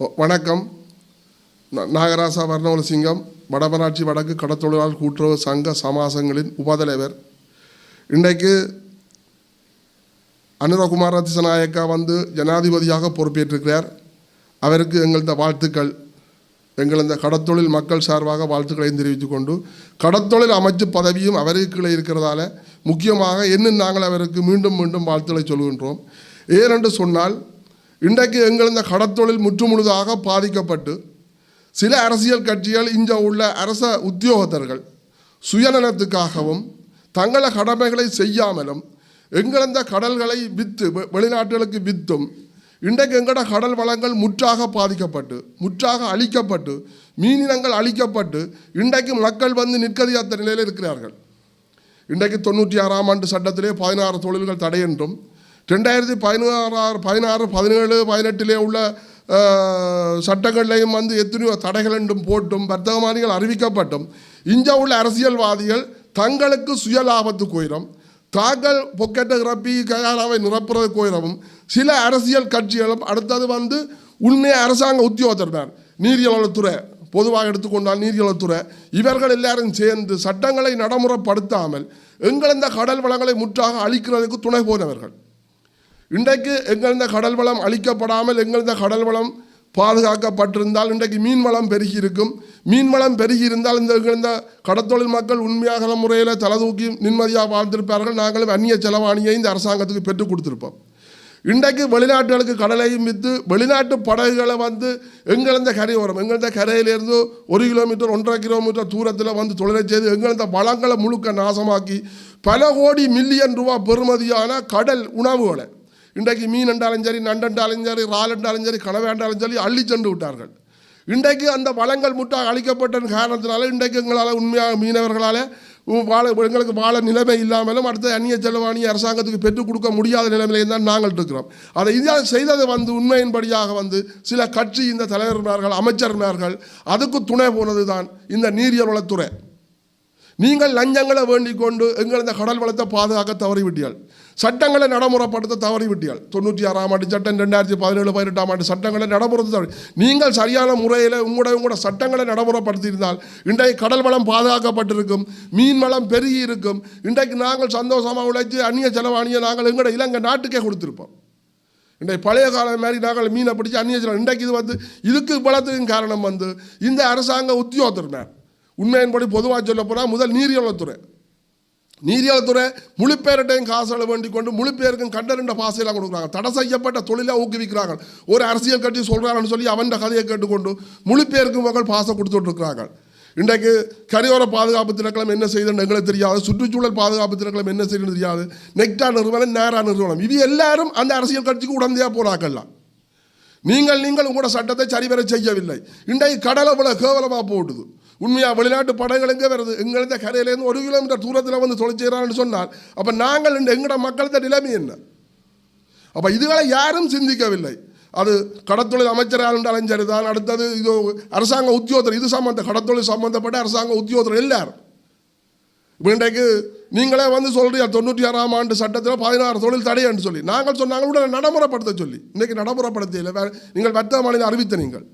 வணக்கம். நாகராசா நாகராசா வர்ணவலசிங்கம் வடமராட்சி வடக்கு கடத்தொழிலாளர் கூட்டுறவு சங்க சமாசங்களின் உபதலைவர் இன்றைக்கு அனுரகுமார் ரத்திசநாயக்கா வந்து ஜனாதிபதியாக பொறுப்பேற்றிருக்கிறார். அவருக்கு எங்களது வாழ்த்துக்கள். எங்கள் இந்த கடத்தொழில் மக்கள் சார்பாக வாழ்த்துக்களை தெரிவித்துக் கொண்டு கடத்தொழில் அமைச்சு பதவியும் அவருக்கு கீழே இருக்கிறதால முக்கியமாக இன்னும் நாங்கள் அவருக்கு மீண்டும் மீண்டும் வாழ்த்துக்களை சொல்கின்றோம். ஏனென்று சொன்னால் இன்றைக்கு எங்கள் இந்த கடத்தொழில் முற்றுமுழுதாக பாதிக்கப்பட்டு சில அரசியல் கட்சிகள் இங்கே உள்ள அரச உத்தியோகத்தர்கள் சுயநலத்துக்காகவும் தங்கள கடமைகளை செய்யாமலும் எங்களந்த கடல்களை விற்று வெளிநாட்டுகளுக்கு விற்றும் இன்றைக்கு எங்களோட கடல் வளங்கள் முற்றாக பாதிக்கப்பட்டு முற்றாக அழிக்கப்பட்டு மீனினங்கள் அழிக்கப்பட்டு இன்றைக்கு மக்கள் வந்து நிற்கதியாத்த நிலையில் இருக்கிறார்கள். இன்றைக்கு தொண்ணூற்றி ஆறாம் ஆண்டு சட்டத்திலே பதினாறு தொழில்கள் தடை என்றும் ரெண்டாயிரத்தி பதினாறு பதினாறு பதினேழு பதினெட்டிலே உள்ள சட்டங்கள்லையும் வந்து எத்தனையோ தடைகள் என்றும் போட்டும் வர்த்தகமானிகள் அறிவிக்கப்பட்டும் இங்கே உள்ள அரசியல்வாதிகள் தங்களுக்கு சுய லாபத்து கோயிரம் தாங்கள் பொக்கெட்டை நிரப்பி கயாராவை நிரப்புறது கோயிலவும் சில அரசியல் கட்சிகளும் அடுத்தது வந்து உண்மை அரசாங்க உத்தியோகத்தர் நீரியவளத்துறை பொதுவாக எடுத்துக்கொண்டால் நீரியவளத்துறை இவர்கள் எல்லாரும் சேர்ந்து சட்டங்களை நடைமுறைப்படுத்தாமல் எங்கள் இந்த கடல் வளங்களை முற்றாக அழிக்கிறதுக்கு துணை போனவர்கள். இன்றைக்கு எங்கள் இந்த கடல் வளம் அழிக்கப்படாமல் எங்கள்ந்த கடல் வளம் பாதுகாக்கப்பட்டிருந்தால் இன்றைக்கு மீன் வளம் பெருகி இருக்கும். மீன் வளம் பெருகி இருந்தால் இந்த எங்கள் இந்த கடத்தொழில் மக்கள் உண்மையாக முறையில் தலை தூக்கி நிம்மதியாக வாழ்ந்திருப்பார்கள். நாங்களும் அந்நிய செலவாணியை இந்த அரசாங்கத்துக்கு பெற்றுக் கொடுத்துருப்போம். இன்றைக்கு வெளிநாட்டுகளுக்கு கடலையும் விற்று வெளிநாட்டு படகுகளை வந்து எங்களந்த கரையோரம் எங்களந்த கரையிலேருந்து ஒரு கிலோமீட்டர் ஒன்றரை கிலோமீட்டர் தூரத்தில் வந்து தொழிலை செய்து எங்களந்த வளங்களை முழுக்க நாசமாக்கி பல கோடி மில்லியன் ரூபா பெறுமதியான கடல் உணவுகளை இன்றைக்கு மீன் என்றாலும் சரி நண்டென்றாலும் சரி இறால் என்றாலும் சரி கனவேண்டாலும் சரி அள்ளி சென்று விட்டார்கள். இன்றைக்கு அந்த வளங்கள் முட்டாக அழிக்கப்பட்ட காரணத்தினால இன்றைக்கு எங்களால் உண்மையாக மீனவர்களால் வாழ எங்களுக்கு வாழ நிலைமை இல்லாமலும் அடுத்த அந்நிய செலவாணி அரசாங்கத்துக்கு பெற்றுக் கொடுக்க முடியாத நிலைமையில தான் நாங்கள் இருக்கிறோம். அதை இந்தியா செய்தது வந்து உண்மையின்படியாக வந்து சில கட்சி இந்த தலைவர்மார்கள் அமைச்சர்மார்கள் அதுக்கு துணை போனது தான் இந்த நீரியல் வளத்துறை நீங்கள் லஞ்சங்களை வேண்டிக் கொண்டு எங்கள் இந்த கடல் வளத்தை பாதுகாக்க தவறிவிட்டீர்கள். சட்டங்களை நடைமுறைப்படுத்த தவறிவிட்டீர்கள். தொண்ணூற்றி ஆறாம் ஆண்டு சட்டம் ரெண்டாயிரத்தி பதினேழு பதினெட்டாம் ஆண்டு சட்டங்களை நடைமுறைப்படுத்த தவறி நீங்கள் சரியான முறையில் உங்களோட உங்களோட சட்டங்களை நடைமுறைப்படுத்தியிருந்தால் இன்றைக்கு கடல் வளம் பாதுகாக்கப்பட்டிருக்கும் மீன் வளம் பெருகி இருக்கும் இன்றைக்கு நாங்கள் சந்தோஷமாக உழைச்சி அந்நிய செலவாணியை நாங்கள் எங்களோட இலங்கை நாட்டுக்கே கொடுத்துருப்போம். இன்றைக்கு பழைய காலம் மாதிரி நாங்கள் மீனை பிடிச்சி அந்நிய செலவு இன்றைக்கு இது வந்து இதுக்கு பலத்துக்கும் காரணம் வந்து இந்த அரசாங்க உத்தியோகத்தர் உண்மையின்படி பொதுவாக சொல்ல போனால் முதல் நீரியவளத்துறை நீதியாளத்துறை முழு பேர்கிட்டையும் காசுகளை வேண்டிக் கொண்டு முழு பேருக்கும் கண்டறிந்த பாசையெல்லாம் கொடுக்குறாங்க. தடை செய்யப்பட்ட தொழிலை ஊக்குவிக்கிறாங்க. ஒரு அரசியல் கட்சி சொல்கிறாங்கன்னு சொல்லி அவன் கதையை கேட்டுக்கொண்டு முழு பேருக்கும் மக்கள் பாசை கொடுத்துட்ருக்கிறாங்க. இன்றைக்கு கரையோர பாதுகாப்பு திணைக்களம் என்ன செய்யுதுன்னு எங்களுக்கு தெரியாது. சுற்றுச்சூழல் பாதுகாப்பு திணைக்களம் என்ன செய்யணும்னு தெரியாது. நெக்டா நிறுவனம் நேரா நிறுவனம். இது எல்லாரும் அந்த அரசியல் கட்சிக்கு உடந்தையாக போனாக்கலாம் நீங்கள் நீங்கள் உங்களோட சட்டத்தை சரிவர செய்யவில்லை. இன்றைக்கு கடலை இவ்வளோ கேவலமாக போட்டுது. உண்மையாக வெளிநாட்டு படங்கள் எங்கே வருது? எங்கள்கிட்ட கரையிலேருந்து ஒரு கிலோமீட்டர் தூரத்தில் வந்து தொலை சொன்னால் அப்போ நாங்கள் எங்களோட மக்களது நிலைமை என்ன? அப்போ இதுகளை யாரும் சிந்திக்கவில்லை. அது கடத்தொழில் அமைச்சராக இருந்தாலும் சரிதான் அடுத்தது இது அரசாங்க உத்தியோகத்தர் இது சம்மந்த கடத்தொழில் சம்மந்தப்பட்ட அரசாங்க உத்தியோகத்தர் எல்லாரும். இப்போ இன்றைக்கு நீங்களே வந்து சொல்றீங்க தொண்ணூற்றி ஆறாம் ஆண்டு சட்டத்தில் பதினாறு தொழில் தடைன்னு சொல்லி. நாங்கள் சொன்னாங்க உடனே நடைமுறைப்படுத்த சொல்லி. இன்றைக்கு நடைமுறைப்படுத்த இல்லை நீங்கள் வர்த்தக மாநிலம் அறிவித்த நீங்கள்.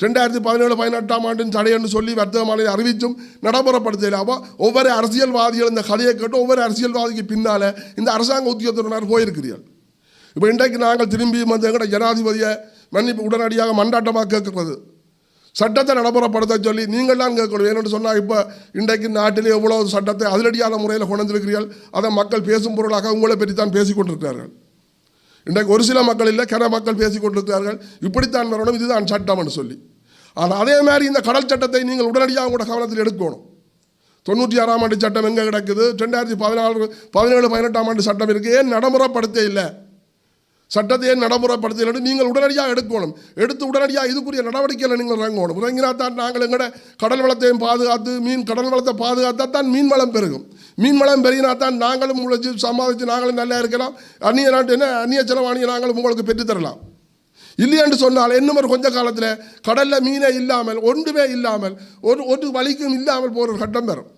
ரெண்டாயிரத்தி பதினேழு பதினெட்டாம் ஆண்டின் தடைன்னு சொல்லி வர்த்தக மாநிலம் அறிவிச்சும் நடைமுறைப்படுத்தல. அப்போ ஒவ்வொரு அரசியல்வாதிகள் இந்த கதையை கேட்டு ஒவ்வொரு அரசியல்வாதிக்கு பின்னால் இந்த அரசாங்க உத்தியோகத்தினர் போயிருக்கிறீர்கள் இப்போ இன்றைக்கு நாங்கள் திரும்பி வந்து எங்கட ஜனாதிபதியை மன்னிப்பு உடனடியாக மண்டாட்டமாக கேட்கறது. சட்டத்தை நடைமுறைப்படுத்த சொல்லி நீங்கள் தான் கேட்கணும். ஏன்னு சொன்னால் இப்போ இன்றைக்கு நாட்டிலே எவ்வளோ சட்டத்தை அதிரடியான முறையில் கொண்டிருக்கிறீர்கள் அதை மக்கள் பேசும் பொருளாக உங்களை பற்றி தான் பேசிக்கொண்டிருக்கிறார்கள் இன்றைக்கு ஒரு சில மக்கள் இல்லை கன மக்கள் பேசி கொண்டிருக்கிறார்கள். இப்படித்தான் வரணும் இதுதான் சட்டம்னு சொல்லி. ஆனால் அதே மாதிரி இந்த கடல் சட்டத்தை நீங்கள் உடனடியாக உங்களோட கவனத்தில் எடுக்கணும். தொண்ணூற்றி ஆறாம் ஆண்டு சட்டம் எங்கே கிடக்குது? ரெண்டாயிரத்தி பதினாலு பதினேழு பதினெட்டாம் ஆண்டு சட்டம் இருக்குது ஏன் நடைமுறைப்படுத்த இல்லை? சட்டத்தை ஏன் நடைமுறைப்படுத்தலை நீங்கள் உடனடியாக எடுக்கணும். எடுத்து உடனடியாக இதுக்குரிய நடவடிக்கைகளை நீங்கள் இறங்கணும். இறங்கினா தான் நாங்கள் எங்களோட கடல் வளத்தையும் பாதுகாத்து மீன் கடல் வளத்தை பாதுகாத்தா தான் மீன் வளம் பெருகும். மீன் வளம் பெருகினா தான் நாங்களும் உழைச்சி சமாளித்து நாங்களும் நல்லா இருக்கலாம். அந்நிய நாட்டு என்ன அந்நிய செலவாணியை நாங்களும் உங்களுக்கு பெற்றுத்தரலாம் இல்லையென்று சொன்னால் இன்னும் ஒரு கொஞ்ச காலத்தில் கடலில் மீனே இல்லாமல் ஒன்றுமே இல்லாமல் ஒரு ஒரு வழிக்கும் இல்லாமல் போகிற ஒரு கட்டம் பெறும்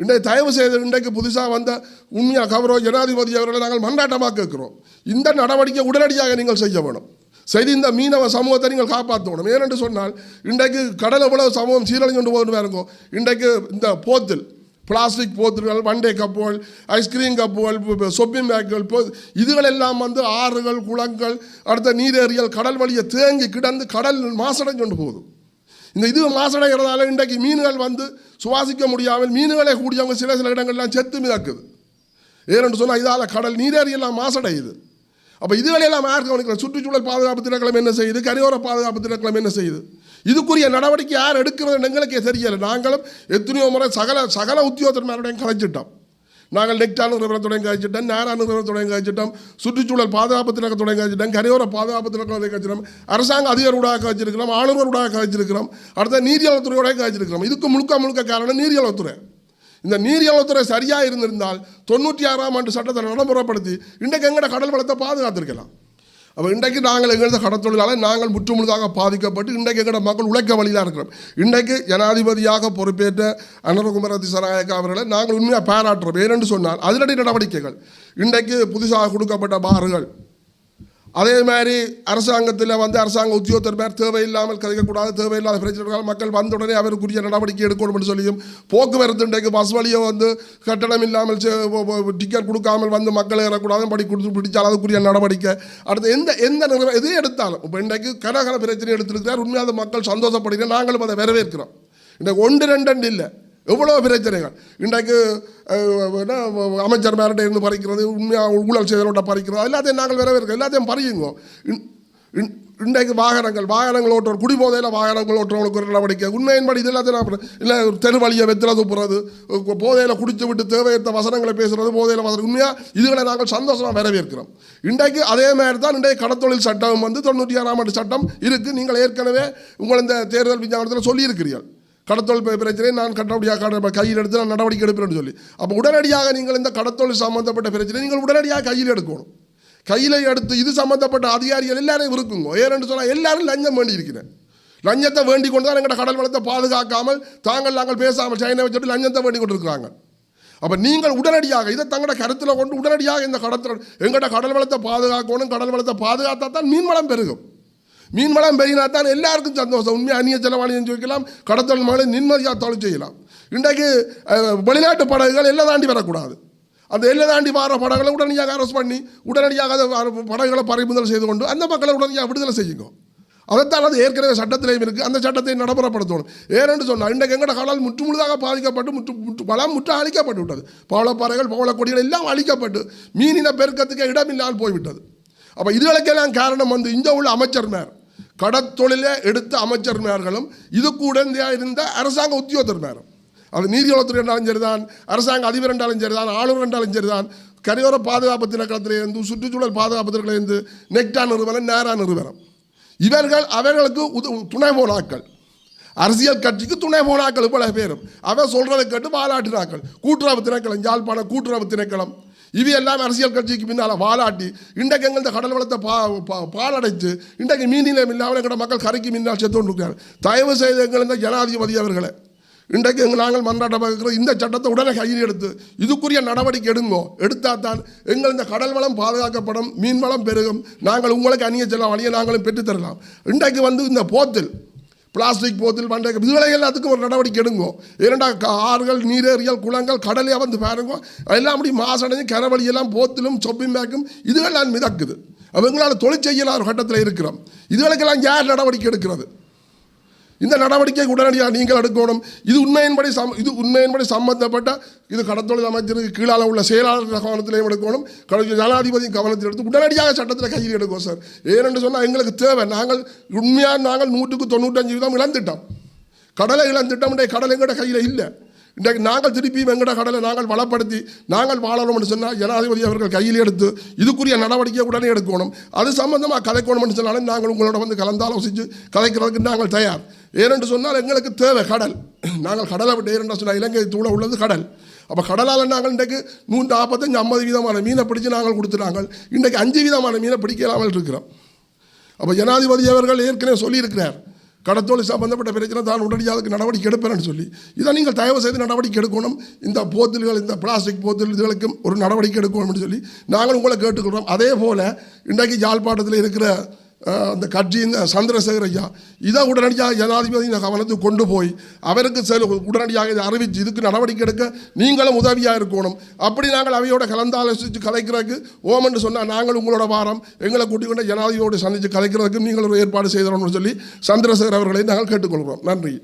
இன்றைக்கு தயவு செய்து இன்றைக்கு புதுசாக வந்த உண்மையாக கவரோ ஜனாதிபதி அவர்களை நாங்கள் மண்டாட்டமாக கேட்கிறோம். இந்த நடவடிக்கை உடனடியாக நீங்கள் செய்ய வேணும். செய்து இந்த மீனவ சமூகத்தை நீங்கள் காப்பாற்றணும். ஏனென்று சொன்னால் இன்றைக்கு கடல் எவ்வளவு சமூகம் சீரழிஞ்சு கொண்டு போகணும் இருக்கும் இன்றைக்கு இந்த போத்தில் பிளாஸ்டிக் போத்துகள் வண்டே கப்புகள் ஐஸ்கிரீம் கப்புகள் சொப்பிங் பேக்குகள் போ இதுகளெல்லாம் வந்து ஆறுகள் குளங்கள் அடுத்த நீரேறியல் கடல் வழியை தேங்கி கிடந்து கடல் மாசடைஞ்சு கொண்டு போகுது. இந்த இது மாசடைகிறதால இன்றைக்கு மீன்கள் வந்து சுவாசிக்க முடியாமல் மீன்களே கூடியவங்க சில சில இடங்கள்லாம் செத்து மிதக்குது. ஏனென்று சொன்னால் இதால் கடல் நீரேறியெல்லாம் மாசடையுது. அப்போ இதுகளெல்லாம் யார் கவனிக்கிற சுற்றுச்சூழல் பாதுகாப்பு திணைக்களம் என்ன செய்யுது? கரையோர பாதுகாப்பு திணைக்களம் என்ன செய்யுது? இதுக்குரிய நடவடிக்கை யார் எடுக்கிறது எங்களுக்கே தெரியலை. நாங்களும் எத்தனையோ முறை சகல சகல உத்தியோகத்தன்மாரோடையும் கலைச்சிட்டோம் நாங்கள் நெக்டா நிறுவனம் தொடங்கி கழிச்சிட்டோம் நேரா நிறுவனத்துடன் கழிச்சிட்டோம் சுற்றுச்சூழல் பாதுகாப்பு தொடங்கி கழிச்சிட்டோம் கரையோர பாதுகாப்பு அரசாங்க கழிச்சிட்டோம் அரசாங்க வச்சிருக்கிறோம் ஆளுநர் ஆளுநரோட வச்சிருக்கிறோம் அடுத்த நீரியலத்துறையோட வச்சிருக்கிறோம். இதுக்கு முழுக்க முழுக்க காரணம் நீரியலத்துறை இந்த நீரியலத்துறை சரியாக இருந்திருந்தால் தொண்ணூற்றி ஆறாம் ஆண்டு சட்டத்தை நடைமுறைப்படுத்தி இன்றைக்கு எங்கட கடல் வளத்தை பாதுகாத்திருக்கலாம். அப்போ இன்றைக்கு நாங்கள் எங்களது கடத்தொழிலாளர் நாங்கள் முற்றுமுழுதாக பாதிக்கப்பட்டு இன்றைக்கு எங்களோட மக்கள் உழைக்க வழியாக இருக்கிறோம். இன்றைக்கு ஜனாதிபதியாக பொறுப்பேற்ற அனரகுமர திசநாயக்கா அவர்களை நாங்கள் உண்மையாக பாராட்டுறோம். ஏனென்று சொன்னால் அதிரடி நடவடிக்கைகள். இன்றைக்கு புதுசாக கொடுக்கப்பட்ட பார்கள் அதே மாதிரி அரசாங்கத்தில் வந்து அரசாங்க உத்தியோகத்தர் பேர் தேவையில்லாமல் கதைக்கக்கூடாது தேவையில்லாத பிரச்சனைகள் மக்கள் வந்த உடனே அவருக்குரிய நடவடிக்கை எடுக்கணும்னு சொல்லியும் போக்குவரத்து இன்றைக்கு பஸ் வழியை வந்து கட்டணம் இல்லாமல் டிக்கெட் கொடுக்காமல் வந்து மக்கள் ஏறக்கூடாது படி கொடுத்து பிடிச்சால் அதுக்குரிய நடவடிக்கை. அடுத்து எந்த எந்த நிறுவனம் எது எடுத்தாலும் இப்போ இன்றைக்கு கனகன பிரச்சனை எடுத்திருக்கிறார். உண்மையாக மக்கள் சந்தோஷப்படுகிறேன். நாங்களும் அதை வரவேற்கிறோம். இன்றைக்கு ஒன்று ரெண்டு இல்லை. எவ்வளோ பிரச்சனைகள்? இன்றைக்கு என்ன, அமைச்சர் மேரிட்ட இருந்து பறிக்கிறது உண்மையாக ஊழல் செய்தலோட பறிக்கிறது எல்லாத்தையும் நாங்கள் வரவேற்கிறோம் எல்லாத்தையும் பறியுங்க. இன்- இன்- இன்றைக்கு வாகனங்கள் வாகனங்கள் ஓட்டுற குடிபோதையில் வாகனங்கள் ஓட்டுறவங்களுக்கு ஒரு நடவடிக்கை. உண்மையின்படி இது எல்லாத்தையும் நான் இல்லை தெரு வழியை வெத்தில துப்புறது போதையில் குடித்து விட்டு தேவையற்ற வசனங்களை பேசுகிறது போதையில் வசனம் உண்மையாக இதுகளை நாங்கள் சந்தோஷமாக வரவேற்கிறோம். இன்றைக்கு அதே மாதிரி தான் இன்றைக்கு கடத்தொழில் சட்டம் வந்து தொண்ணூற்றி ஆறாம் ஆண்டு சட்டம் இருக்குது நீங்கள் ஏற்கனவே உங்கள் இந்த தேர்தல் விஞ்ஞானத்தில் சொல்லியிருக்கிறீர்கள். கடத்தொழில் பிரச்சனை நான் கட்டப்படியாக கையில் எடுத்து நான் நடவடிக்கை எடுப்பேன்னு சொல்லி. அப்போ உடனடியாக நீங்கள் இந்த கடத்தொழில் சம்மந்தப்பட்ட பிரச்சனை நீங்கள் உடனடியாக கையில் எடுக்கணும். கையில் எடுத்து இது சம்மந்தப்பட்ட அதிகாரிகள் எல்லாரும் இருக்குங்க ஏன்னு சொன்னால் எல்லாரும் லஞ்சம் வேண்டி இருக்கிறேன் லஞ்சத்தை வேண்டி கொண்டு தான் எங்களோட கடல் வளத்தை பாதுகாக்காமல் தாங்கள் நாங்கள் பேசாமல் சைனை வச்சுட்டு லஞ்சத்தை வேண்டி கொண்டு இருக்கிறாங்க அப்போ நீங்கள் உடனடியாக இதை தங்களோட கருத்தில் கொண்டு உடனடியாக இந்த கடத்தல் எங்களோட கடல் வளத்தை பாதுகாக்கணும் கடல் வளத்தை பாதுகாத்தா தான் மீன்வளம் பெருகும். மீன்வளம் பெருகினா தான் எல்லாருக்கும் சந்தோஷம். உண்மையாக அந்நிய செலவாணியம் செஞ்சு கடத்தல் மேலே நிம்மதியாக தொழில் செய்யலாம். இன்றைக்கு வெளிநாட்டு படகுகள் எல்லாம் தாண்டி வரக்கூடாது. அந்த எல்லை தாண்டி வர படங்களை உடனடியாக அரெஸ்ட் பண்ணி உடனடியாக அதை வர- படகுகளை பறிமுதல் செய்து கொண்டு அந்த மக்களை உடனடியாக விடுதலை செய்யுங்க. அதைத்தான் அது ஏற்கனவே சட்டத்திலையும் இருக்குது அந்த சட்டத்தை நடைமுறைப்படுத்தணும். ஏனென்று சொன்னால் இன்றைக்கு எங்கட கடல் முற்றுமுழுதாக பாதிக்கப்பட்டு முற்று முற்று பலம் முற்று அழிக்கப்பட்டு விட்டது. பவளப்பாறைகள் பவளக்கொடிகள் எல்லாம் அழிக்கப்பட்டு மீனின பெருக்கத்துக்கு இடமில்லாமல் போய்விட்டது. அப்போ இதுகளுக்கெல்லாம் காரணம் வந்து இந்த உள்ள அமைச்சர்மார் கடத்தொழிலை எடுத்த அமைச்சர்மார்களும் இது கூட இருந்த அரசாங்க உத்தியோகத்தர்மாரும் அது நீதிவளத்துறை என்றாலும் சரிதான் அரசாங்க அதிபர் என்றாலும் சரிதான் ஆளுநர் என்றாலும் சரிதான் கரையோர பாதுகாப்பு திணைக்களத்திலிருந்து சுற்றுச்சூழல் பாதுகாப்பு திணைக்களத்திலிருந்து நெக்டா நிறுவனம் நேரா நிறுவனம். இவர்கள் அவர்களுக்கு உத துணை போனாக்கள் அரசியல் கட்சிக்கு துணை போனாக்கள் இவ்வளவு பேரும். அவன் சொல்றதை கேட்டு பாராட்டினாக்கள் கூட்டுறவு திணைக்களம் யாழ்ப்பாணம் கூட்டுறவு திணைக்களம் இவை எல்லாம் அரசியல் கட்சிக்கு பின்னால் வாலாட்டி இன்றைக்கு எங்கள்கிட்ட கடல் வளத்தை பா பா- பாலடைத்து இன்றைக்கு மீனிலம் இல்லாமல் எங்களோட மக்கள் கரைக்கு மீனால் செத்து கொண்டிருக்கிறார்கள். தயவு செய்து எங்கள் இந்த ஜனாதிபதி அவர்களை இன்றைக்கு எங்கள் நாங்கள் மன்றாட்டம் இருக்கிற இந்த சட்டத்தை உடனே கையில் எடுத்து இதுக்குரிய நடவடிக்கை எடுங்கோ. எடுத்தால் தான் எங்கள் இந்த கடல் வளம் பாதுகாக்கப்படும் மீன் வளம் பெருகும். நாங்கள் உங்களுக்கு அந்நிய செல்ல வழியை நாங்களும் பெற்றுத்தரலாம். இன்றைக்கு வந்து இந்த போத்தில் பிளாஸ்டிக் போத்தில் பண்டை இதுகளை எல்லாத்துக்கும் ஒரு நடவடிக்கை எடுங்கோ. இரண்டா ஆறுகள் நீரேறிகள் குளங்கள் கடலே வந்து பாருங்க. எல்லாம் அப்படி மாசடைஞ்சு கரவழியெல்லாம் போத்திலும் சொப்பிங் பேக்கும் இதுவெல்லாம் மிதக்குது. அவங்களால தொழில் செய்யலாம் ஒரு கட்டத்தில் இருக்கிறோம். இதுகளுக்கெல்லாம் யார் நடவடிக்கை எடுக்கிறது? இந்த நடவடிக்கை உடனடியாக நீங்கள் எடுக்கணும். இது உண்மையின்படி சம் இது உண்மையின்படி சம்பந்தப்பட்ட இது கடத்தொழில் அமைச்சருக்கு கீழால் உள்ள செயலாளர் கவனத்திலையும் எடுக்கணும். கடந்த ஜனாதிபதியின் கவனத்தில் எடுத்து உடனடியாக சட்டத்தில் கையில் எடுக்கும் சார். ஏனென்று சொன்னால் எங்களுக்கு தேவை. நாங்கள் உண்மையாக நாங்கள் நூற்றுக்கு தொண்ணூற்றஞ்சு வீதம் இழந்துட்டோம். கடலை இழந்துட்டோம். கடலை கடல் கையில் இல்லை. இன்றைக்கு நாங்கள் திருப்பி வெங்கட கடலை நாங்கள் வளப்படுத்தி நாங்கள் வாழணும்னு சொன்னால் ஜனாதிபதி அவர்கள் கையில் எடுத்து இதுக்குரிய நடவடிக்கை உடனே எடுக்கணும். அது சம்பந்தமாக கதைக்கணும்னு சொன்னாலும் நாங்கள் உங்களோட வந்து கலந்தாலோசித்து கதைக்கிறதுக்கு நாங்கள் தயார். ஏனென்று சொன்னால் எங்களுக்கு தேவை கடல். நாங்கள் கடலை விட்டு ஏனென்று சொன்னால் இலங்கை தூள உள்ளது கடல். அப்போ கடலால் நாங்கள் இன்றைக்கு நூற்றி நாற்பத்தஞ்சு ஐம்பது வீதமான மீனை பிடிச்சு நாங்கள் கொடுத்துட்டாங்க. இன்றைக்கு அஞ்சு வீதமான மீனை பிடிக்கலாமல் இருக்கிறோம். அப்போ ஜனாதிபதி அவர்கள் ஏற்கனவே சொல்லியிருக்கிறார். கடத்தொழில் சம்பந்தப்பட்ட பிரச்சனை தான் உடனடியாக அதுக்கு நடவடிக்கை எடுப்பேன்னு சொல்லி. இதை நீங்கள் தயவு செய்து நடவடிக்கை எடுக்கணும். இந்த போத்தல்கள் இந்த பிளாஸ்டிக் போத்தல் இதுகளுக்கும் ஒரு நடவடிக்கை எடுக்கணும்னு சொல்லி நாங்கள் உங்களை கேட்டுக்கொள்கிறோம். அதே போல் இன்றைக்கு யாழ்ப்பாணத்தில் இருக்கிற அந்த கட்சியின் சந்திரசேகர் ஐயா. இதை உடனடியாக ஜனாதிபதி கவனத்துக்கு கொண்டு போய் அவருக்கு செல் உடனடியாக இதை அறிவித்து இதுக்கு நடவடிக்கை எடுக்க நீங்களும் உதவியாக இருக்கணும். அப்படி நாங்கள் அவையோட கலந்தாலோசித்து கலைக்கிறதுக்கு ஓமன்று சொன்னால் நாங்கள் உங்களோட வாரம் எங்களை கூட்டிக் கொண்டு ஜனாதிபதியோடு சந்தித்து கலைக்கிறதுக்கு நீங்கள் ஒரு ஏற்பாடு செய்தோம்னு சொல்லி சந்திரசேகர் அவர்களை நாங்கள் கேட்டுக்கொள்கிறோம். நன்றி.